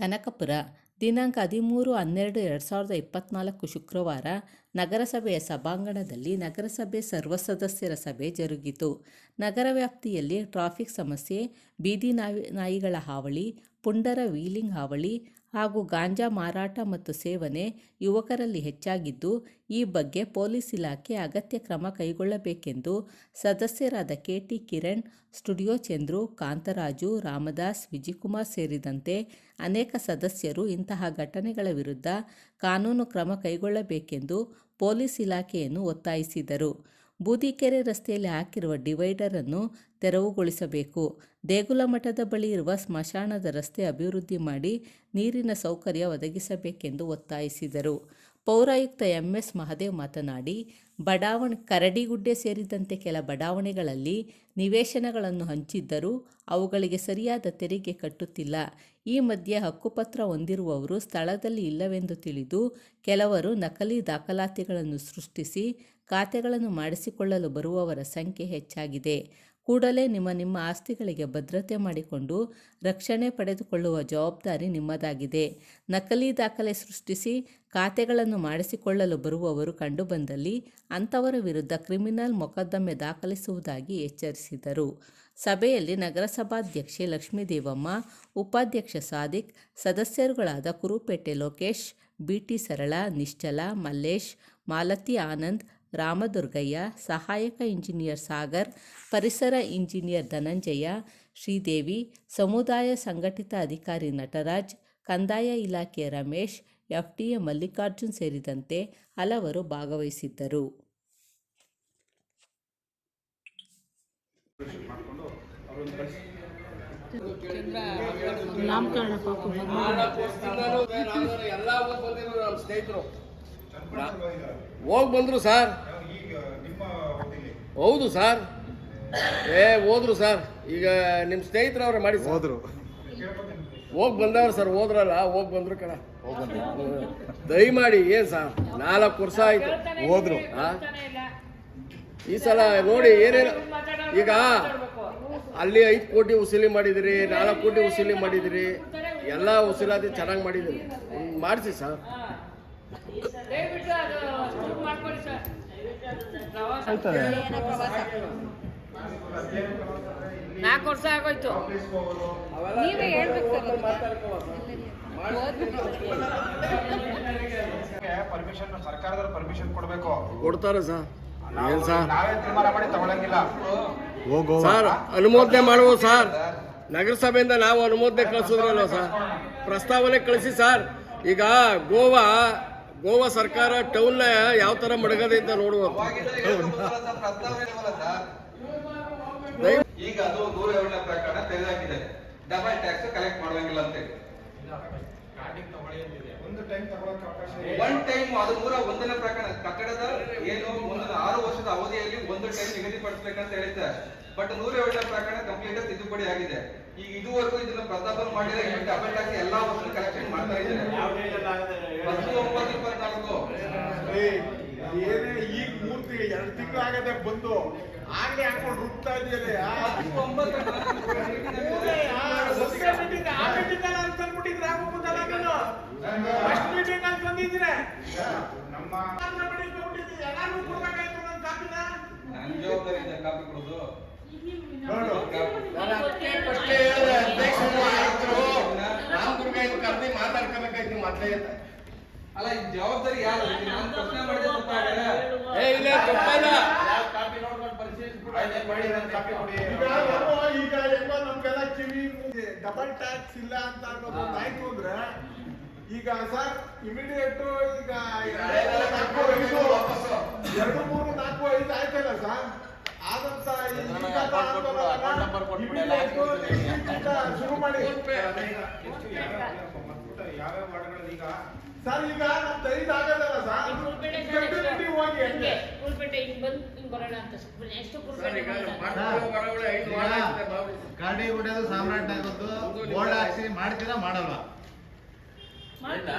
ಕನಕಪುರ, ದಿನಾಂಕ ಹದಿಮೂರು ಹನ್ನೆರಡು ಎರಡು ಸಾವಿರದ ಇಪ್ಪತ್ತ್ನಾಲ್ಕು ಶುಕ್ರವಾರ ನಗರಸಭೆಯ ಸಭಾಂಗಣದಲ್ಲಿ ನಗರಸಭೆ ಸರ್ವ ಸದಸ್ಯರ ಸಭೆ ಜರುಗಿತು. ನಗರ ವ್ಯಾಪ್ತಿಯಲ್ಲಿ ಟ್ರಾಫಿಕ್ ಸಮಸ್ಯೆ, ಬೀದಿ ನಾಯಿ ನಾಯಿಗಳ ಹಾವಳಿ, ಪುಂಡರ ವೀಲಿಂಗ್ ಹಾವಳಿ ಹಾಗೂ ಗಾಂಜಾ ಮಾರಾಟ ಮತ್ತು ಸೇವನೆ ಯುವಕರಲ್ಲಿ ಹೆಚ್ಚಾಗಿದ್ದು, ಈ ಬಗ್ಗೆ ಪೊಲೀಸ್ ಇಲಾಖೆ ಅಗತ್ಯ ಕ್ರಮ ಕೈಗೊಳ್ಳಬೇಕೆಂದು ಸದಸ್ಯರಾದ ಕೆಟಿ ಕಿರಣ್, ಸ್ಟುಡಿಯೋ ಚಂದ್ರು, ಕಾಂತರಾಜು, ರಾಮದಾಸ್ ವಿಜಯಕುಮಾರ್ ಸೇರಿದಂತೆ ಅನೇಕ ಸದಸ್ಯರು ಇಂತಹ ಘಟನೆಗಳ ವಿರುದ್ಧ ಕಾನೂನು ಕ್ರಮ ಕೈಗೊಳ್ಳಬೇಕೆಂದು ಪೊಲೀಸ್ ಇಲಾಖೆಯನ್ನು ಒತ್ತಾಯಿಸಿದರು. ಬೂದಿಕೆರೆ ರಸ್ತೆಯಲ್ಲಿ ಹಾಕಿರುವ ಡಿವೈಡರ್ ಅನ್ನು ತೆರವುಗೊಳಿಸಬೇಕು. ದೇಗುಲ ಮಠದ ಬಳಿ ಇರುವ ಸ್ಮಶಾನದ ರಸ್ತೆ ಅಭಿವೃದ್ಧಿ ಮಾಡಿ ನೀರಿನ ಸೌಕರ್ಯ ಒದಗಿಸಬೇಕೆಂದು ಒತ್ತಾಯಿಸಿದರು. ಪೌರಾಯುಕ್ತ ಎಂಎಸ್ ಮಹದೇವ್ ಮಾತನಾಡಿ, ಬಡಾವಣೆ, ಕರಡಿಗುಡ್ಡೆ ಸೇರಿದಂತೆ ಕೆಲ ಬಡಾವಣೆಗಳಲ್ಲಿ ನಿವೇಶನಗಳನ್ನು ಹಂಚಿದ್ದರೂ ಅವುಗಳಿಗೆ ಸರಿಯಾದ ತೆರಿಗೆ ಕಟ್ಟುತ್ತಿಲ್ಲ. ಈ ಮಧ್ಯೆ ಹಕ್ಕುಪತ್ರ ಹೊಂದಿರುವವರು ಸ್ಥಳದಲ್ಲಿ ಇಲ್ಲವೆಂದು ತಿಳಿದು, ಕೆಲವರು ನಕಲಿ ದಾಖಲಾತಿಗಳನ್ನು ಸೃಷ್ಟಿಸಿ ಖಾತೆಗಳನ್ನು ಮಾಡಿಸಿಕೊಳ್ಳಲು ಬರುವವರ ಸಂಖ್ಯೆ ಹೆಚ್ಚಾಗಿದೆ. ಕೂಡಲೇ ನಿಮ್ಮ ನಿಮ್ಮ ಆಸ್ತಿಗಳಿಗೆ ಭದ್ರತೆ ಮಾಡಿಕೊಂಡು ರಕ್ಷಣೆ ಪಡೆದುಕೊಳ್ಳುವ ಜವಾಬ್ದಾರಿ ನಿಮ್ಮದಾಗಿದೆ. ನಕಲಿ ದಾಖಲೆ ಸೃಷ್ಟಿಸಿ ಖಾತೆಗಳನ್ನು ಮಾಡಿಸಿಕೊಳ್ಳಲು ಬರುವವರು ಕಂಡುಬಂದಲ್ಲಿ ಅಂಥವರ ವಿರುದ್ಧ ಕ್ರಿಮಿನಲ್ ಮೊಕದ್ದಮೆ ದಾಖಲಿಸುವುದಾಗಿ ಎಚ್ಚರಿಸಿದರು. ಸಭೆಯಲ್ಲಿ ನಗರಸಭಾಧ್ಯಕ್ಷೆ ಲಕ್ಷ್ಮೀದೇವಮ್ಮ, ಉಪಾಧ್ಯಕ್ಷ ಸಾದಿಕ್, ಸದಸ್ಯರುಗಳಾದ ಕುರುಪೇಟೆ ಲೋಕೇಶ್ ಬಿಟಿ ಸರಳ, ನಿಶ್ಚಲ, ಮಲ್ಲೇಶ್, ಮಾಲತಿ ಆನಂದ್ ರಾಮದುರ್ಗಯ್ಯ ಸಹಾಯಕ ಇಂಜಿನಿಯರ್ ಸಾಗರ್ ಪರಿಸರ ಇಂಜಿನಿಯರ್ ಧನಂಜಯ ಶ್ರೀದೇವಿ ಸಮುದಾಯ ಸಂಘಟಿತ ಅಧಿಕಾರಿ ನಟರಾಜ್ ಕಂದಾಯ ಇಲಾಖೆ ರಮೇಶ್ ಎಫ್ಡಿಎ ಮಲ್ಲಿಕಾರ್ಜುನ್ ಸೇರಿದಂತೆ ಹಲವರು ಭಾಗವಹಿಸಿದ್ದರು. ನಾಮಕರಣ ಪಾಪ ಎಲ್ಲ ಹೋಗಿ ಬಂದರು ಸರ್. ಹೌದು ಸರ್. ಏ ಹೋದ್ರು ಸರ್. ಈಗ ನಿಮ್ಮ ಸ್ನೇಹಿತರವ್ರ ಅವ್ರೆ ಮಾಡಿ ಸರ್. ಹೋದ್ರು. ಹೋಗಿ ಬಂದವ್ರು ಸರ್ ಹೋದ್ರಲ್ಲ ಹೋಗಿ ಬಂದ್ರು ಕಣ. ದಯಮಾಡಿ ಏನು ಸರ್? ನಾಲ್ಕು ವರ್ಷ ಆಯ್ತು. ಹೋದ್ರು? ಈ ಸಲ ನೋಡಿ ಏನೇನು ಈಗ ಅಲ್ಲಿ ಐದು ಕೋಟಿ ವಸೂಲಿ ಮಾಡಿದಿರಿ ನಾಲ್ಕು ಕೋಟಿ ವಸೂಲಿ ಮಾಡಿದಿರಿ. ಎಲ್ಲ ವಸೂಲಾತಿ ಚೆನ್ನಾಗಿ ಮಾಡಿದಿರಿ. ಮಾಡಿಸಿ ಸರ್. ಆಯ್ತದೆ ನಾಲ್ಕು ವರ್ಷ ಆಗೋಯ್ತು. ನೀವೇ ಹೇಳ್ಬೇಕು ಪರ್ಮಿಷನ್ ಸರ್ಕಾರದವ್ರು ಪರ್ಮಿಷನ್ ಕೊಡ್ಬೇಕು. ಕೊಡ್ತಾರೆ ಸರ್. ಏನ್ ಸರ್? ನಾವೇ ತೀರ್ಮಾನ ಮಾಡಿ ತಗೊಳಂಗಿಲ್ಲ. ಹೋಗೋ ಸರ್ ಅನುಮೋದನೆ ಮಾಡುವ ಸರ್. ನಗರಸಭೆಯಿಂದ ನಾವು ಅನುಮೋದನೆ ಕಳಿಸಿದ್ರಲ್ಲ ಸರ್. ಪ್ರಸ್ತಾವನೆ ಕಳಿಸಿ ಸರ್. ಈಗ ಗೋವಾ ಗೋವಾ ಸರ್ಕಾರ ಟೌನ್ ಯಾವ ತರ ಮಡಗದೆ ಅಂತ ನೋಡುವ ಈಗ ಅದು ನೂರ ಏಳನೇ ಪ್ರಕರಣ ತೆಗೆದುಹಾಕಿದೆ ಡಬಲ್ ಟ್ಯಾಕ್ಸ್ ಕಲೆಕ್ಟ್ ಮಾಡುವಂಗಿಲ್ಲ ಅಂತ ಇದೆ. ಒನ್ ಟೈಮ್ ಅದು ನೂರ ಒಂದನೇ ಪ್ರಕರಣ. ಕಟ್ಟಡದ ಏನು ಮುಂದಿನ ಆರು ವರ್ಷದ ಅವಧಿಯಲ್ಲಿ ಒಂದು ಟೈಮ್ ನಿಗದಿಪಡಿಸಬೇಕಂತ ಹೇಳಿದ್ದೆ. ಬಟ್ ನೂರ ಏಳನೇ ಪ್ರಕರಣ ಕಂಪ್ಲೀಟ್ ತಿದ್ದುಪಡಿ ಆಗಿದೆ. ಈಗ ಇದುವರೆಗೂ ಇದನ್ನ ಪ್ರಸ್ತಾಪ ಮಾಡಿದ್ರೆ ಡಬಲ್ ಟ್ಯಾಕ್ಸ್ ಎಲ್ಲಾ ಕಲೆಕ್ಷನ್ ಮಾಡ್ತಾ ಇದ್ದಾರೆ ಹತ್ತು ಒಂಬತ್ತು ಇಪ್ಪತ್ನಾಲ್ಕು ಏನೇ ಈಗ ಮೂರ್ತಿ ಎರಡು ತಿಂಗಳು ಆಗದೆ ಬಂದು. ಆಗ್ಲೇ ಹಾಕೊಂಡು ರುಬ್ತಾ ಇದೆಯಲ್ಲ ಅಲ್ಲಿ ಒಂಬತ್ತು ನಮ್ಮ ನನ್ ಜವಾಬ್ದಾರಿ ಇದೆ ಕಾಪಿ ಕೊಡೋದು. ನೋಡು. ನಾನು ಅದಕ್ಕೆ first ಏ ಹೇಳಿದೆ, ಅಧ್ಯಕ್ಷರು, ಆಯುಕ್ತರು, ರಾಮದುರ್ಗ ಇದು ಕರ್ದು ಮಾತಾಡ್ಕೋಬೇಕಾಯ್ತು ಮೊದ್ಲೇ ಅಂತ. ಅಲ್ಲ ಈ ಜವಾಬ್ದಾರಿ ಯಾರು? ನಾನು ಪ್ರಶ್ನೆ ಏ ಇಲ್ಲ ತಪ್ಪಲ್ಲ. ಮಾಡಿ, ನನ್ ಕಾಪಿ ಕೊಡಿ. ಈಗ ಹೆಂಗೋ ನಮ್ಗೆಲ್ಲ ಕಿವಿ ಡಬಲ್ ಟ್ಯಾಕ್ಸ್ ಇಲ್ಲ ಅಂತ ಅನ್ನೋದು ಆಯ್ತು ಅಂದ್ರೆ ಈಗ ಸರ್ ಇಮಿಡಿಯೇಟ್ ಈಗ ಎರಡು ಮೂರು ನಾಲ್ಕು ಐದು ಆಯ್ತಲ್ಲ ಸರ್? ಶುರು ಮಾಡಿ ಯಾವ್ಯಾವ ವಾರ್ಡ್ಗಳಲ್ಲಿ ಈಗ ಸರ್ ಈಗ ನಮ್ದು ಐದು ಆಗದಲ್ಲ ಸರ್? ಕಂಟಿನ್ಯೂಟಿ ಹೋಗಿ ಹಂಗೆ ಗುಲ್ಪೇಟೆ ಹಿಂಗ್ ಬಂದ್ ಹಿಂಗ್ ಬರೋಣ ಅಂತ ಎಷ್ಟು. ಗಾಡಿ ಹೊಡೆಯೋದು ಸಾಮ್ರಾಟ್ ಆಗೋದು ಬೋರ್ಡ್ ಹಾಕ್ಸಿ ಮಾಡ್ತೀರಾ ಮಾಡಲ್ವಾ? ಗರಡಿ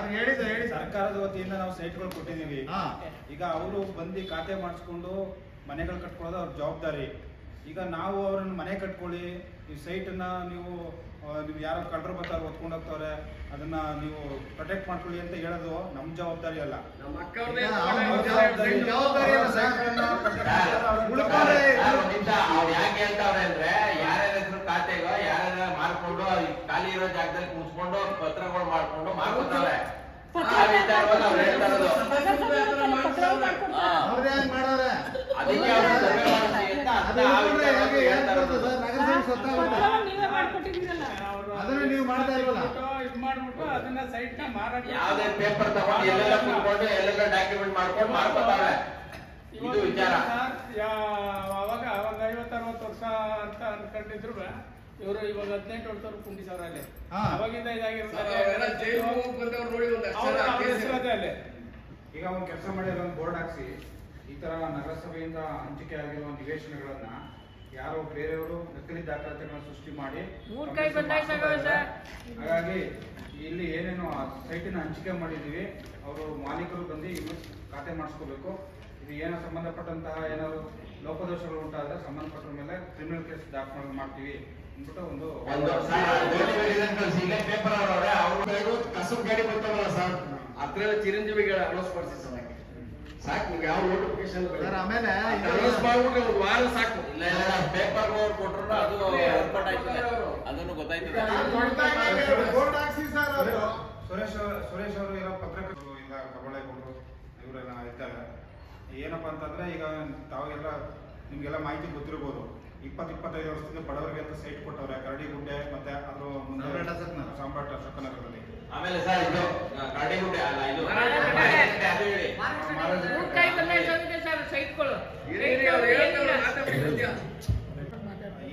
ಅವ್ರು ಹೇಳಿದ ಹೇಳಿ. ಸರ್ ಸರ್ಕಾರದ ವತಿಯಿಂದ ನಾವು ಸೈಟ್ಗಳು ಕೊಟ್ಟಿದ್ದೀವಿ. ಹಾ. ಈಗ ಅವರು ಬಂದು ಖಾತೆ ಮಾಡಿಸ್ಕೊಂಡು ಮನೆಗಳು ಕಟ್ಕೊಳ್ಳೋದು ಅವ್ರ ಜವಾಬ್ದಾರಿ. ಈಗ ನಾವು ಅವ್ರನ್ನ ಮನೆ ಕಟ್ಕೊಳ್ಳಿ ಈ ಸೈಟನ್ನ ನೀವು ಆ, ನೀವು ಯಾರೋ ಕಳ್ಳರು ಬರ್ತಾರೆ ಹೊತ್ಕೊಂಡು ಹೋಗ್ತಾರೆ ಅದನ್ನ ನೀವು ಪ್ರೊಟೆಕ್ಟ್ ಮಾಡ್ಕೊಳ್ಳಿ ಅಂತ ಹೇಳೋದು ನಮ್ಮ ಜವಾಬ್ದಾರಿ ಅಲ್ಲ. ನಮ್ಮ ಅಕ್ಕ ಈಗ ಅವ್ರ ಜವಾಬ್ದಾರಿ. ಜವಾಬ್ದಾರಿ ಅಲ್ಲ ಸರ್. ಉಳ್ಕೊಂಡ್ರೆ ಸರ್, ಒಂದ್ ನಿಮಿಷ ಅವ್ರು ಯಾಕೆ ಹೇಳ್ತಾವ್ರೆ ಅಂದ್ರೆ ಯಾರ್ಯಾರ ಹೆಸರು ಖಾತೆಗೋ ಯಾರ್ಯಾರ ಮಾಡ್ಕೊಂಡು ಈ ಖಾಲಿ ಇರೋ ಜಾಗದಲ್ಲಿ ಕೂತ್ಕೊಂಡು ಪತ್ರಗಳು ಮಾಡ್ಕೊಂಡು ಮಾಡ್ಕೊತಾರೆ ಅದನ್ನ ನೀವು ಮಾಡ್ತಾ ಇಲ್ವಲ್ಲ? ಯಾವ್ದೇ ಪೇಪರ್ ತಗೊಂಡು ಎಲ್ಲೆಲ್ಲ ಕುತ್ಕೊಂಡು ಎಲ್ಲೆಲ್ಲ ಡಾಕ್ಯುಮೆಂಟ್ ಮಾಡ್ಕೊಂಡು ಮಾಡ್ಕೊತಾವ್ರೆ ಇದು ವಿಚಾರ. ಅವಾಗ ಅವಾಗ ಐವತ್ತರವತ್ತು ವರ್ಷ ಅಂತ ಅನ್ಕೊಂಡಿದ್ರು. ಇವರು ಇವಾಗ ಹದಿನೆಂಟು ವರ್ಷದವ್ರು ಕುಂಡಿಸವ್ರ ಅಲ್ಲಿ. ಅವಾಗಿಂದ ಇದಾಗಿರುತ್ತೆ. ಈಗ ಒಂದು ಕೆಲಸ ಮಾಡಿ ಅದೊಂದು ಬೋರ್ಡ್ ಹಾಕ್ಸಿ. ಈ ತರ ನಗರಸಭೆಯಿಂದ ಹಂಚಿಕೆ ಆಗಿರುವ ನಿವೇಶನಗಳನ್ನ ಯಾರೋ ಬೇರೆಯವರು ನಕಲಿ ದಾಖಲಾತಿಗಳನ್ನ ಸೃಷ್ಟಿ ಮಾಡಿ. ಹಾಗಾಗಿ ಇಲ್ಲಿ ಏನೇನು ಸೈಟಿನ ಹಂಚಿಕೆ ಮಾಡಿದೀವಿ. ಅವರು ಮಾಲೀಕರು ಬಂದು ಇನ್ನು ಖಾತೆ ಮಾಡಿಸ್ಕೋಬೇಕು. ಇದು ಏನೋ ಸಂಬಂಧಪಟ್ಟಂತಹ ಏನಾದ್ರು ಲೋಪದೋಷಗಳು ಉಂಟಾದ್ರೆ ಸಂಬಂಧಪಟ್ಟ ಮೇಲೆ ಕ್ರಿಮಿನಲ್ ಕೇಸ್ ದಾಖಲು ಮಾಡ್ತೀವಿ. ಒಂದು ಕಳ್ಸಿ, ಇಲ್ಲೇ ಪೇಪರ್ ಅವ್ರವ್ರೆ ಅವ್ರು ಕಸಬ್ ಗಾಡಿ ಬರ್ತಾವಲ್ಲ ಸರ್. ಚಿರಂಜೀವಿಗಳ ಅನೌನ್ಸ್ ಮಾಡಿಸಿ ಸರ್. ಸಾಕು ನಿಮ್ಗೆ ಯಾವ ನೋಟಿಫಿಕೇಶನ್ ಸರ್ ಆಮೇಲೆ ಇದು- ಅನೌನ್ಸ್ ಮಾಡ್ಬಿಟ್ರೆ ಒಂದು ವಾರ ಸಾಕು. ಇಲ್ಲ ಇಲ್ಲ ಪೇಪರ್ ಅವ್ರು ಕೊಟ್ರು ಅದು ಅದನ್ನು ಸುರೇಶ್ ಅವ್ರ- ಸುರೇಶ್ ಅವರು ಇರೋ ಪತ್ರಕರ್ತರು ಕಬಳೆ ಕೊಟ್ಟರು ಇವರೆಲ್ಲ ಇದ್ದಾರೆ. ಏನಪ್ಪಾ ಅಂತಂದ್ರೆ ಈಗ ತಾವೆಲ್ಲ ನಿಮ್ಗೆಲ್ಲ ಮಾಹಿತಿ ಗೊತ್ತಿರ್ಬೋದು. ಇಪ್ಪತ್ತು ಇಪ್ಪತ್ತೈದು ವರ್ಷದಿಂದ ಬಡವರಿಗೆ ಅಂತ ಸೈಟ್ ಕೊಟ್ಟವ್ರೆ ಕರಡಿಗುಡ್ಡೆ ಮತ್ತೆ ಅದು ಮುಂದೆ ಸಾಮ್ರಾಟ್ ಅಶೋಕನಗರದಲ್ಲಿ ಆಮೇಲೆ ಸರ್ ಇದು ಕಾಡಿಗುಡ್ಡೆ ಅಲ್ಲ ಇದು.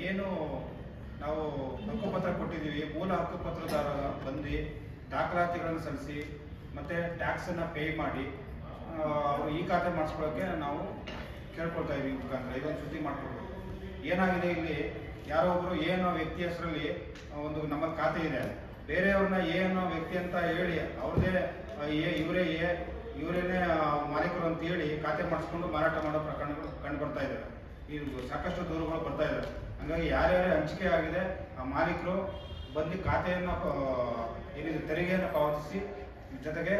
ಏನು ನಾವು ಹಕ್ಕುಪತ್ರ ಕೊಟ್ಟಿದ್ದೀವಿ. ಮೂಲ ಹಕ್ಕುಪತ್ರದಾರ ಬಂದು ದಾಖಲಾತಿಗಳನ್ನು ಸಲ್ಲಿಸಿ ಮತ್ತೆ ಟ್ಯಾಕ್ಸ್ ಅನ್ನ ಪೇ ಮಾಡಿ ಅವರು ಈ ಖಾತೆ ಮಾಡಿಸ್ಕೊಳ್ಳೋಕೆ ನಾವು ಕೇಳ್ಕೊಳ್ತಾ ಇದೀವಿ ಮುಖಾಂತರ. ಇದೊಂದು ಸುದ್ದಿ ಮಾಡ್ಕೊಡ್ಬೇಕು ಏನಾಗಿದೆ ಇಲ್ಲಿ? ಯಾರೋ ಒಬ್ರು ಅನ್ನೋ ವ್ಯಕ್ತಿ ಹೆಸರಲ್ಲಿ ಒಂದು ನಮ್ಮ ಖಾತೆ ಇದೆ. ಬೇರೆಯವ್ರನ್ನ ಎ ಅನ್ನೋ ವ್ಯಕ್ತಿ ಅಂತ ಹೇಳಿ ಅವ್ರದೇ ಎ, ಇವರೇ ಎ, ಇವರೇನೆ ಮಾಲೀಕರು ಅಂತ ಹೇಳಿ ಖಾತೆ ಮಾಡಿಸ್ಕೊಂಡು ಮಾರಾಟ ಮಾಡೋ ಪ್ರಕರಣಗಳು ಕಂಡು ಬರ್ತಾ ಇದ್ದಾರೆ ಈ ಸಾಕಷ್ಟು ದೂರುಗಳು ಬರ್ತಾ ಇದ್ದಾವೆ ಹಂಗಾಗಿ ಯಾರ್ಯಾರೇ ಹಂಚಿಕೆ ಆಗಿದೆ, ಆ ಮಾಲೀಕರು ಬಂದು ಖಾತೆಯನ್ನು ಏನಿದೆ, ತೆರಿಗೆಯನ್ನು ಪಾವತಿಸಿ, ಜೊತೆಗೆ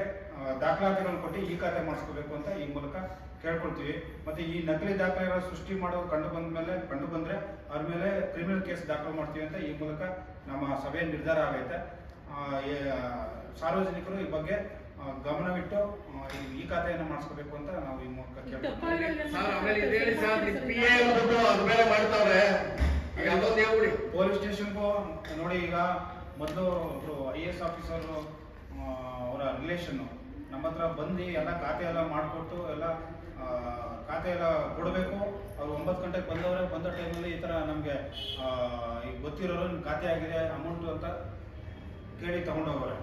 ದಾಖಲಾತಿಗಳನ್ನು ಕೊಟ್ಟು ಈ ಖಾತೆ ಮಾಡಿಸ್ಕೋಬೇಕು ಅಂತ ಈ ಮೂಲಕ ಕೇಳ್ಕೊಳ್ತೀವಿ. ಮತ್ತೆ ಈ ನಕಲಿ ದಾಖಲೆಗಳ ಸೃಷ್ಟಿ ಮಾಡೋದು ಕಂಡು ಬಂದ ಮೇಲೆ ಕಂಡು ಬಂದ್ರೆ ಅದ್ರ ಮೇಲೆ ಕ್ರಿಮಿನಲ್ ಕೇಸ್ ದಾಖಲು ಮಾಡ್ತೀವಿ ಅಂತ ಈ ಮೂಲಕ ನಮ್ಮ ಸಭೆಯ ನಿರ್ಧಾರ ಆಗೈತೆ. ಆ, ಸಾರ್ವಜನಿಕರು ಈ ಬಗ್ಗೆ ಗಮನವಿಟ್ಟು ಈ- ಖಾತೆಯನ್ನು ಮಾಡಿಸ್ಕೋಬೇಕು ಅಂತ ನಾವು ಈ ಮೂಲಕ ಎ ಪೊಲೀಸ್ ಸ್ಟೇಷನ್ಗೂ ನೋಡಿ ಈಗ ಮೊದಲು ಒಬ್ರು ಐ ಎಸ್ ಆಫೀಸರ್ ಅವರ ರಿಲೇಷನ್ನು ನಮ್ಮ ಹತ್ರ ಬಂದು ಎಲ್ಲ ಖಾತೆ ಎಲ್ಲ ಮಾಡಿಕೊಟ್ಟು ಎಲ್ಲ ಖಾತೆ ಎಲ್ಲ ಕೊಡಬೇಕು. ಅವ್ರು ಒಂಬತ್ತು ಗಂಟೆಗೆ ಬಂದವರೆ, ಬಂದ ಟೈಮಲ್ಲಿ ಈ ಥರ ನಮಗೆ ಈಗ ಗೊತ್ತಿರೋರು ನಿಮ್ಮ ಖಾತೆ ಆಗಿದೆ, ಅಮೌಂಟು ಅಂತ ಕೇಳಿ ತೊಗೊಂಡೋಗವ್ರೆ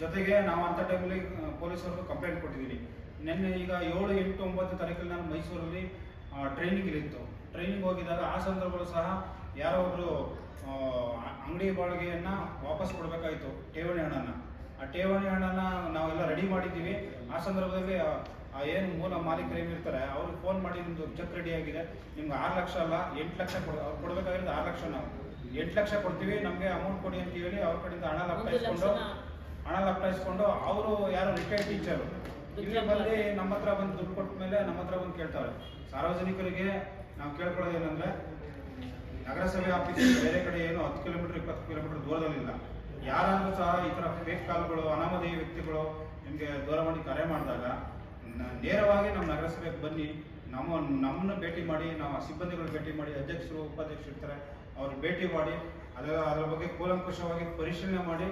ಜೊತೆಗೆ ನಾವು ಅಂಥ ಟೈಮಲ್ಲಿ ಪೊಲೀಸರು ಕಂಪ್ಲೇಂಟ್ ಕೊಟ್ಟಿದ್ದೀನಿ ನಿನ್ನೆ ಈಗ ಏಳು ಎಂಟು ಒಂಬತ್ತು ತಾರೀಕಲ್ಲಿ ನಾನು ಮೈಸೂರಲ್ಲಿ ಟ್ರೈನಿಂಗ್ ಇತ್ತು. ಟ್ರೈನಿಂಗ್ ಹೋಗಿದ್ದಾಗ ಆ ಸಂದರ್ಭಗಳು ಸಹ ಯಾರೋ ಒಬ್ಬರು ಅಂಗಡಿ ಬಾಡಿಗೆಯನ್ನು ವಾಪಸ್ ಕೊಡಬೇಕಾಯಿತು ಠೇವಣಿ ಹಣನ. ಆ ಠೇವಣಿ ಹಣನ ನಾವೆಲ್ಲ ರೆಡಿ ಮಾಡಿದ್ದೀವಿ. ಆ ಸಂದರ್ಭದಲ್ಲಿ ಏನು ಮೂಲ ಮಾಲೀಕರು ಏನಿರ್ತಾರೆ ಅವ್ರಿಗೆ ಫೋನ್ ಮಾಡಿ ನಿಮ್ದು ಚೆಕ್ ರೆಡಿ ಆಗಿದೆ. ನಿಮ್ಗೆ ಆರು ಲಕ್ಷ ಅಲ್ಲ ಎಂಟು ಲಕ್ಷ ಕೊಡ ಅವ್ರು ಕೊಡಬೇಕಾಗಿರೋದು ಆರು ಲಕ್ಷ ನಾವು. ಎಂಟು ಲಕ್ಷ ಕೊಡ್ತೀವಿ ನಮಗೆ ಅಮೌಂಟ್ ಕೊಡಿ ಅಂತ ಹೇಳಿ ಅವ್ರ ಕಡೆಯಿಂದ ಹಣ ಲಪ್ಪಿಸ್ಕೊಂಡು ಲಪ್ಟಾಯಿಸ್ಕೊಂಡು ಹಣ ಲಪ್ಟಾಯಿಸ್ಕೊಂಡು ಅವರು ಯಾರು ರಿಟೈರ್ಡ್ ಟೀಚರು ಇಲ್ಲಿ ಬಂದು ನಮ್ಮ ಹತ್ರ ಬಂದು ದುಡ್ಡು ಕೊಟ್ಟ ಮೇಲೆ ನಮ್ಮ ಹತ್ರ ಬಂದು ಕೇಳ್ತಾರೆ. ಸಾರ್ವಜನಿಕರಿಗೆ ನಾವು ಕೇಳ್ಕೊಳ್ಳೋದು ಏನಂದ್ರೆ ನಗರಸಭೆ ಆಫೀಸ್ ಬೇರೆ ಕಡೆ ಏನು ಹತ್ತು ಕಿಲೋಮೀಟರ್ ಇಪ್ಪತ್ತು ಕಿಲೋಮೀಟರ್ ದೂರದಲ್ಲಿಲ್ಲ. ಯಾರಾದ್ರೂ ಸಹ ಈ ಥರ ಫೇಕ್ ಕಾಲ್ಗಳು ಅನಾಮಧೇಯ ವ್ಯಕ್ತಿಗಳು ನಿಮಗೆ ದೂರವಾಣಿ ಕರೆ ಮಾಡಿದಾಗ ನೇರವಾಗಿ ನಮ್ಮ ನಗರಸಭೆಗೆ ಬನ್ನಿ. ನಮ್ಮ, ನಮ್ಮನ್ನು ಭೇಟಿ ಮಾಡಿ, ನಾವು ಸಿಬ್ಬಂದಿಗಳು ಭೇಟಿ ಮಾಡಿ, ಅಧ್ಯಕ್ಷರು, ಉಪಾಧ್ಯಕ್ಷರು ಇರ್ತಾರೆ ಅವ್ರು ಭೇಟಿ ಮಾಡಿ, ಅದರ ಅದರ ಬಗ್ಗೆ ಕೂಲಂಕುಷವಾಗಿ ಪರಿಶೀಲನೆ ಮಾಡಿ,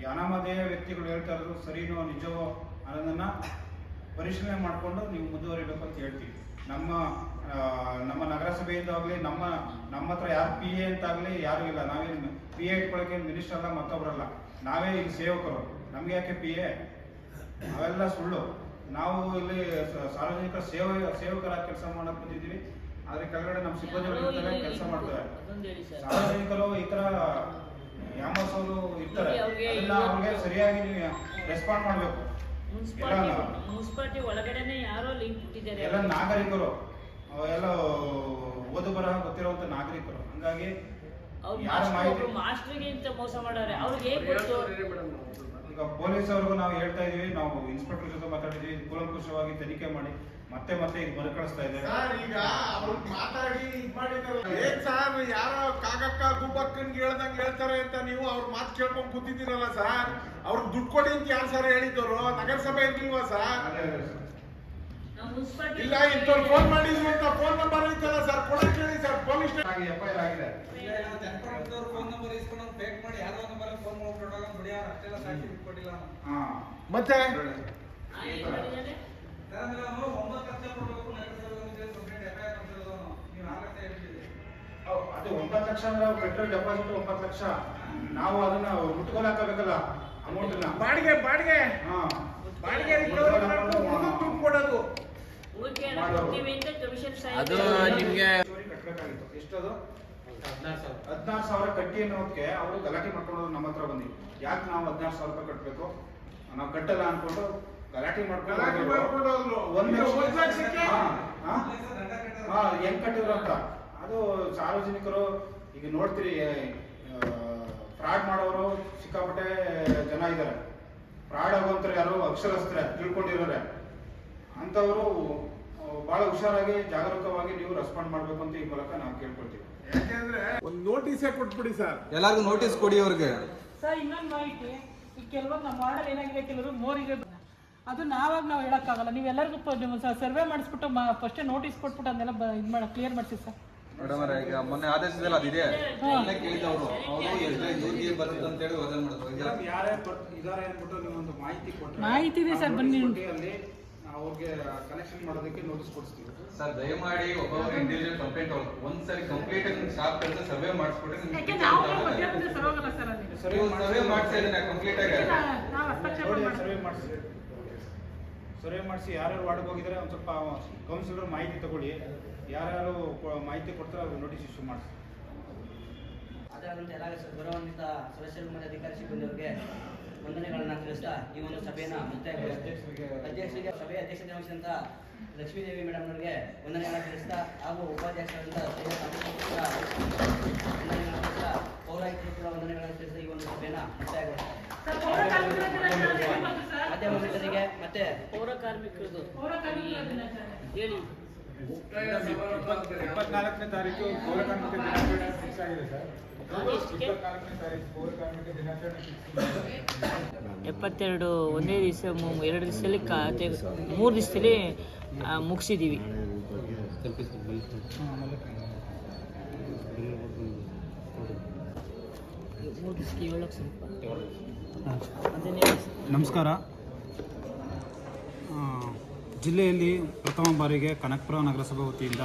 ಈ ಅನಾಮಧೇಯ ವ್ಯಕ್ತಿಗಳು ಹೇಳ್ತಾ ಇರೋದು ಸರಿನೋ ನಿಜವೋ ಅನ್ನೋದನ್ನು ಪರಿಶೀಲನೆ ಮಾಡಿಕೊಂಡು ನೀವು ಮುಂದುವರಿಬೇಕು ಅಂತ ಹೇಳ್ತೀವಿ. ನಮ್ಮ ನಮ್ಮ ನಗರಸಭೆಯಿಂದಾಗಲಿ ನಮ್ಮ ನಮ್ಮ ಹತ್ರ ಯಾರು ಪಿ ಎ ಅಂತಾಗಲಿ ಯಾರು ಇಲ್ಲ. ನಾವೇನು ಪಿ ಎ ಇಟ್ಕೊಳ್ಳೋಕೆ ಮಿನಿಸ್ಟರ್ ಅಲ್ಲ ಮತ್ತೊಬ್ಬರಲ್ಲ ನಾವೇ ಇಲ್ಲಿ ಸೇವಕರು. ನಮ್ಗೆ ಯಾಕೆ ಪಿ ಎ ಅವೆಲ್ಲ ಸುಳ್ಳು. ನಾವು ಇಲ್ಲಿ ಸಾರ್ವಜನಿಕ ಸೇವೆ ಸೇವಕರಾಗಿ ಕೆಲಸ ಮಾಡಕ್ ಬಂದಿದ್ದೀವಿ ಆದ್ರೆ ಕೆಳಗಡೆ ನಮ್ಮ ಸಿಬ್ಬಂದಿಗಳು ಕೆಲಸ ಮಾಡ್ತಾರೆ. ಸಾರ್ವಜನಿಕರು ಈ ತರ ಯಾಮಸೋರು ಇರ್ತಾರೆ. ಅವ್ರಿಗೆ ಸರಿಯಾಗಿ ನೀವು ರೆಸ್ಪಾಂಡ್ ಮಾಡಬೇಕು. ಮುನ್ಸಿಪಾಲಿಟಿ ಒಳಗಡೆನೆ ಯಾರೋ ಲಿಂಕ್ ಇಟ್ಟಿದ್ದಾರೆ. ಎಲ್ಲ ನಾಗರಿಕರು. ಅವೆಲ್ಲ ಓದು ಬರಹ ಗೊತ್ತಿರುವಂತ ನಾಗರಿಕರು. ಹಂಗಾಗಿ ಯಾರ ಮಾಹಿತಿ ಮಾಸ್ಟರ್ಗೆ ಇಂತ ಮೋಸ ಮಾಡಾರೆ ಅವ್ರಿಗೆ ಹೇಗ್ ಗೊತ್ತು? ಈಗ ಪೊಲೀಸ್ ಅವ್ರಿಗೂ ನಾವು ಹೇಳ್ತಾ ಇದೀವಿ ನಾವು ಇನ್ಸ್ಪೆಕ್ಟರ್ ಜೊತೆ ಮಾತಾಡಿದ್ವಿ ಕೂಲಂಕುಷವಾಗಿ ತನಿಖೆ ಮಾಡಿ ಮತ್ತೆ ಮತ್ತೆ ಇದು ಮರುಕಳಿಸ್ತಾ ಇದ್ದಾರೆ. ಸರ್ ಈಗ ಅವ್ರು ಮಾತಾಡಿ ಇದ್ ಮಾಡಿದಾರಲ್ಲ ಏನ್ ಸರ್ ಯಾರ ಕಾಗಕ್ಕ ಗುಬ್ಬಕ್ಕನ್ಗೆ ಹೇಳ್ದಂಗೆ ಹೇಳ್ತಾರೆ ಅಂತ ನೀವು ಅವ್ರ ಮಾತು ಕೇಳ್ಕೊಂಡ್ ಕೂತಿದ್ದೀರಲ್ಲ ಸರ್? ಅವ್ರಿಗೆ ದುಡ್ಡು ಕೊಡಿ ಅಂತ ಯಾರು ಸರ್ ಹೇಳಿದ್ದವರು? ನಗರಸಭೆ ಇರ್ಲಿಲ್ವಾ ಸರ್. ಇಲ್ಲ ಇಂಥವ್ರು ಫೋನ್ ಮಾಡಿದ್ರು ಅಂತ ಫೋನ್ ನಂಬರ್ ಐತಲ್ಲ ಸರ್ ಕೊಡಕ್ ಹೇಳಿ sir police F I R ಆಗಿದೆ. ಫೋನ್ ನಂಬರ್ ಇಸ್ಕೊಂಡು ಫೇಕ್ ಮಾಡಿ ಯಾವ್ದೋ ನಂಬರ್ ಫೋನ್ ಮಾಡ್ಕೊಂಡಾಗ ಬಿಡಿ ಅವ್ರು ಅಷ್ಟೆಲ್ಲ ಹಾ. ಮತ್ತೆ? ಒಂಬತ್ತು ಲಕ್ಷ ಕೊಡಬೇಕು ಅದು ಒಂಬತ್ತು ಲಕ್ಷ ಅಂದ್ರೆ ಪೆಟ್ರೋಲ್ ಡೆಪಾಸಿಟ್ ಒಂಬತ್ತು ಲಕ್ಷ. ನಾವು ಅದನ್ನ ಮುಟ್ಕೊಳಕ್ಕಾಗಲ್ಲ ಅಮೌಂಟ್ ಬಾಡಿಗೆ ಬಾಡಿಗೆ. ಹಾ. ಬಾಡಿಗೆ ಕೊಡೋದು. ಅದು ನಿಮ್ಗೆ ಕಟ್ಟಬೇಕಾಗಿತ್ತು ಎಷ್ಟದು? ಹದಿನಾರು ಸಾವಿರ. ಕಟ್ಟಿ ಅನ್ನೋದಕ್ಕೆ ಅವರು ಗಲಾಟೆ ಮಾಡ್ಕೊಂಡು ನಮ್ಮ ಹತ್ರ ಬಂದಿವಿ ಯಾಕೆ ನಾವು ಹದಿನಾರು ಸಾವಿರ ರೂಪಾಯಿ ಕಟ್ಟಬೇಕು ನಾವು ಕಟ್ಟಲ್ಲ ಅನ್ಕೊಂಡು ಗಲಾಟೆ ಮಾಡ್ಕೊಂಡು. ಒಂದ್ ಹೆಂಗ್ ಕಟ್ಟಿದ್ರು ಅಂತ. ಅದು ಸಾರ್ವಜನಿಕರು ಈಗ ನೋಡ್ತೀರಿ ಫ್ರಾಡ್ ಮಾಡೋರು ಸಿಕ್ಕಾಪಟ್ಟೆ ಜನ ಇದ್ದಾರೆ ಫ್ರಾಡ್ ಆಗುವಂತ ಯಾರು? ಅಕ್ಷರಸ್ತ್ರ ತಿಳ್ಕೊಂಡಿರೋರೆ ಅಂಥವರು ಬಹಳ ಹುಷಾರಾಗಿ ಜಾಗರೂಕವಾಗಿ ನೀವು ರೆಸ್ಪಾಂಡ್ ಮಾಡ್ಬೇಕು ಅಂತ ಈ ಮೂಲಕ ನಾವು ಕೇಳ್ಕೊಳ್ತೀವಿ. ಯಾಕೆಂದ್ರೆ ಒಂದು ನೋಟಿಸೇ ಕೊಟ್ಬಿಡಿ ಸರ್. ಎಲ್ಲರಿಗೂ ನೋಟಿಸ್ ಕೊಡಿ ಅವ್ರಿಗೆ. ಸರ್ ಇನ್ನೊಂದು ಮಾಹಿತಿ. ಈ ಕೆಲವೊಂದು ನಮ್ಮ ಮಾಡಲ್ ಏನಾಗಿದೆ ಕೆಲವರು ಮೋರಿಗೆ ಅದು ನಾವಾಗ ನಾವು ಹೇಳಕ್ಕಾಗಲ್ಲ. ನೀವು ಎಲ್ಲರಿಗೂ ಸರ್ವೆ ಮಾಡಿಸ್ಬಿಟ್ಟು ಫಸ್ಟೇ ನೋಟಿಸ್ ಕೊಟ್ಬಿಟ್ಟು ಅದನ್ನೆಲ್ಲ ಇದು ಮಾಡಿ ಕ್ಲಿಯರ್ ಮಾಡ್ತೀವಿ ಸರ್. ಮೇಡಮ್ ಈಗ ಮೊನ್ನೆ ಆದೇಶದಲ್ಲಿ ಅದಿದೆ. ಮೊನ್ನೆ ಕೇಳಿದವರು. ಅವರು ಎಷ್ಟು ಇವ್ರಿಗೆ ಬರ್ತದೆ ಅಂತ ಹೇಳಿ ವಜನ್ ಮಾಡಿದ್ರು ಈಗ ಯಾರ್ಯಾರು ಇದಾರೆ ಅಂದ್ಬಿಟ್ಟು ನೀವು ಒಂದು ಮಾಹಿತಿ ಮಾಹಿತಿ ಇದೆ ಸರ್, ಬನ್ನಿ. ಅಲ್ಲಿ ಅವ್ರಿಗೆ ಕನೆಕ್ಷನ್ ಮಾಡೋದಕ್ಕೆ ನೋಟಿಸ್ ಕೊಡಿಸ್ತೀವಿ. ಸರ್ ದಯಮಾಡಿ ಒಬ್ಬೊಬ್ಬರು ಇಂಡಿವಿಜುವಲ್ ಕಂಪ್ಲೇಂಟ್ ಅವ್ರು ಒಂದ್ಸರಿ ಕಂಪ್ಲೀಟ್ ಆಗಿ ಸ್ಟಾಪ್ ಕೆಲಸ ಸರ್ವೆ ಮಾಡಿಸ್ಬಿಟ್ರೆ ಅಲ್ಲಿ. ಸರ್ವೆ ಮಾಡಿಸಿ ಅದನ್ನ ಕಂಪ್ಲೀಟ್ ಆಗಿ ಸರ್ವೆ ಮಾಡಿಸಿ. ಸರ್ವೆ ಮಾಡಿಸಿ ಯಾರ್ಯಾರು ವಾರ್ಡ್ಗೆ ಹೋಗಿದ್ದಾರೆ ಒಂದು ಸ್ವಲ್ಪ ಕೌನ್ಸಿಲರ್ ಮಾಹಿತಿ ತಗೊಳ್ಳಿ. ಯಾರ್ಯಾರು ಮಾಹಿತಿ ಕೊಡ್ತಾರೆ ಅವ್ರಿಗೆ ನೋಟಿಸ್ ಇಶ್ಯೂ ಮಾಡಿಸಿ. ಅದರಂತೆ ಎಲ್ಲ ಗೌರವಾನ್ವಿತ ಸದಸ್ಯರು ಮತ್ತು ಅಧಿಕಾರಿ ಸಿಬ್ಬಂದಿಯವರಿಗೆ ವಂದನೆಗಳನ್ನು ತಿಳಿಸ್ತಾ ಈ ಒಂದು ಸಭೆಯನ್ನು ಮುಕ್ತಾಯಗೊಳಿಸ್ತೀವಿ ಅಧ್ಯಕ್ಷರಿಗೆ ಸಭೆಯ ಅಧ್ಯಕ್ಷತೆ ವಹಿಸಿದಂತ ಲಕ್ಷ್ಮೀದೇವಿ ಮೇಡಮ್ ಅವರಿಗೆ ವಂದನೆಗಳನ್ನು ತಿಳಿಸ್ತಾ ಹಾಗೂ ಉಪಾಧ್ಯಕ್ಷರಾದಂಥ ತಿಳಿಸ್ತಾ ಪೌರಾಯುಕ್ತರು ಕೂಡ ವಂದನೆಗಳನ್ನ ತಿಳಿಸ್ತಾ ಈ ಒಂದು ಸಭೆಯನ್ನು ಮುಕ್ತಾಯಗೊಳಿಸ್ತೀವಿ ಮಾಧ್ಯಮ ಮಿತ್ರರಿಗೆ ಮತ್ತೆ ಪೌರ ಕಾರ್ಮಿಕರದು. ಹೇಳಿ. ಇಪ್ಪತ್ನಾಲ್ಕನೇ ತಾರೀಕು ಪೌರ ಕಾರ್ಮಿಕ ದಿನಾಚರಣೆ ಫಿಕ್ಸ್ ಆಗಿದೆ ಸರ್. ಎಷ್ಟಕ್ಕೆ? ಇಪ್ಪತ್ನಾಲ್ಕನೇ ತಾರೀಕು ಪೌರ ಕಾರ್ಮಿಕ ದಿನಾಚರಣೆ ಫಿಕ್ಸ್ ಎಪ್ಪತ್ತೆರಡು ಒಂದೇ ದಿವಸ ಎರಡು ದಿವಸದಲ್ಲಿ ಮೂರು ದಿವಸದಲ್ಲಿ ಮುಗಿಸಿದ್ದೀವಿ ನಮಸ್ಕಾರ. ಜಿಲ್ಲೆಯಲ್ಲಿ ಪ್ರಥಮ ಬಾರಿಗೆ ಕನಕಪುರ ನಗರಸಭೆ ವತಿಯಿಂದ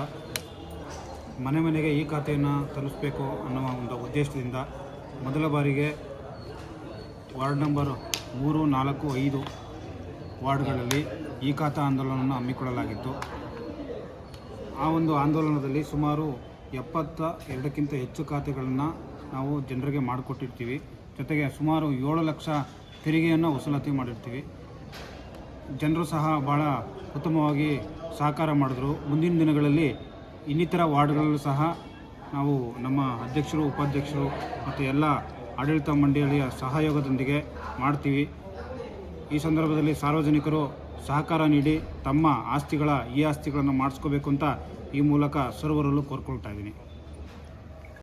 ಮನೆ ಮನೆಗೆ ಈ ಖಾತೆಯನ್ನು ತಲುಪಿಸಬೇಕು ಅನ್ನುವ ಒಂದು ಉದ್ದೇಶದಿಂದ ಮೊದಲ ಬಾರಿಗೆ ವಾರ್ಡ್ ನಂಬರ್ ಮೂರು, ನಾಲ್ಕು, ಐದು ವಾರ್ಡ್ಗಳಲ್ಲಿ ಈ ಖಾತಾ ಆಂದೋಲನವನ್ನು ಹಮ್ಮಿಕೊಳ್ಳಲಾಗಿತ್ತು. ಆ ಒಂದು ಆಂದೋಲನದಲ್ಲಿ ಸುಮಾರು ಎಪ್ಪತ್ತ ಎರಡಕ್ಕಿಂತ ಹೆಚ್ಚು ಖಾತೆಗಳನ್ನು ನಾವು ಜನರಿಗೆ ಮಾಡಿಕೊಟ್ಟಿರ್ತೀವಿ. ಜೊತೆಗೆ ಸುಮಾರು ಏಳು ಲಕ್ಷ ತೆರಿಗೆಯನ್ನು ವಸೂಲಾತಿ ಮಾಡಿರ್ತೀವಿ. ಜನರು ಸಹ ಭಾಳ ಉತ್ತಮವಾಗಿ ಸಹಕಾರ ಮಾಡಿದ್ರು. ಮುಂದಿನ ದಿನಗಳಲ್ಲಿ ಇನ್ನಿತರ ವಾರ್ಡ್ಗಳಲ್ಲೂ ಸಹ ನಾವು ನಮ್ಮ ಅಧ್ಯಕ್ಷರು, ಉಪಾಧ್ಯಕ್ಷರು ಮತ್ತು ಎಲ್ಲ ಆಡಳಿತ ಮಂಡಳಿಯ ಸಹಯೋಗದೊಂದಿಗೆ ಮಾಡ್ತೀವಿ. ಈ ಸಂದರ್ಭದಲ್ಲಿ ಸಾರ್ವಜನಿಕರು ಸಹಕಾರ ನೀಡಿ ತಮ್ಮ ಆಸ್ತಿಗಳ, ಈ ಆಸ್ತಿಗಳನ್ನು ಮಾಡಿಸ್ಕೋಬೇಕು ಅಂತ ಈ ಮೂಲಕ ಸರ್ವರಲ್ಲೂ ಕೋರ್ಕೊಳ್ತಾ ಇದ್ದೀನಿ.